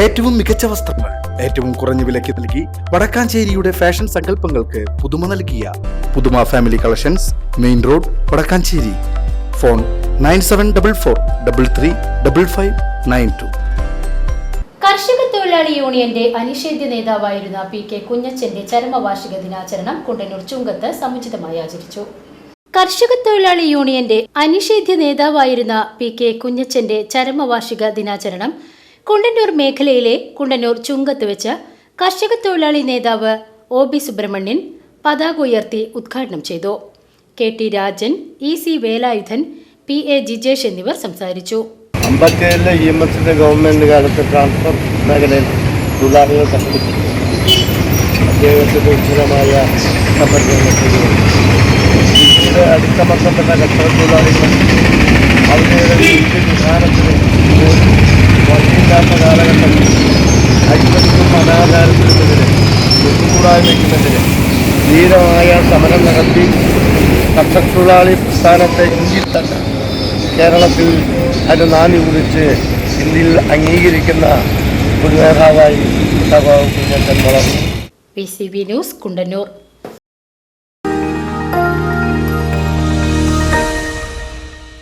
ഏറ്റവും മികച്ച വസ്ത്രങ്ങൾ ഏറ്റവും കുറഞ്ഞ വിലയ്ക്ക് നൽകി വടക്കാഞ്ചേരിയുടെ ഫാഷൻ സങ്കല്പങ്ങൾക്ക് പുതുമ നൽകിയ Puthuma family collections main road Vadakkanchery. Phone nine seven double four double three double five nine two. കർഷക തൊഴിലാളി യൂണിയന്റെ അനിഷേധ്യ നേതാവായിരുന്ന പി കെ കുഞ്ഞച്ചന്റെ ചരമവാർഷിക ദിനാചരണം കുണ്ടന്നൂർ ചുങ്കത്ത് സമുചിതമായി ആചരിച്ചു. കർഷക തൊഴിലാളി യൂണിയന്റെ അനിഷേധ്യ നേതാവായിരുന്ന പി കെ കുഞ്ഞച്ചന്റെ ചരമവാർഷിക ദിനാചരണം കുണ്ടന്നൂർ മേഖലയിലെ കുണ്ടന്നൂർ ചുങ്കത്ത് വെച്ച് കർഷക തൊഴിലാളി നേതാവ് ഒ ബി സുബ്രഹ്മണ്യൻ പതാക ഉയർത്തി ഉദ്ഘാടനം ചെയ്തു. K T Rajan E C Velayudhan P A Jijesh എന്നിവർ സംസാരിച്ചു. അമ്പത്തേഴിലെ കാലത്ത് ട്രാൻസ്ഫർ മേഖലയിൽ അടിച്ചമർത്തപ്പെട്ട കർഷക തൊഴിലാളികൾ അഴിമതിക്കും അനാചാരത്തിനുമെതിരെ ധീരമായ സമരം നടത്തി കർഷക തൊഴിലാളി പ്രസ്ഥാനത്തെ ഇന്ത്യയിൽ തന്നെ കേരളത്തിൽ അതിന് നാന്ദി കുറിച്ച് ഇന്ത്യയിൽ അംഗീകരിക്കുന്ന ഒരു നേതാവായി സഭാ കുഞ്ഞച്ചൻ വളർന്നു. P C B news Kundannoor.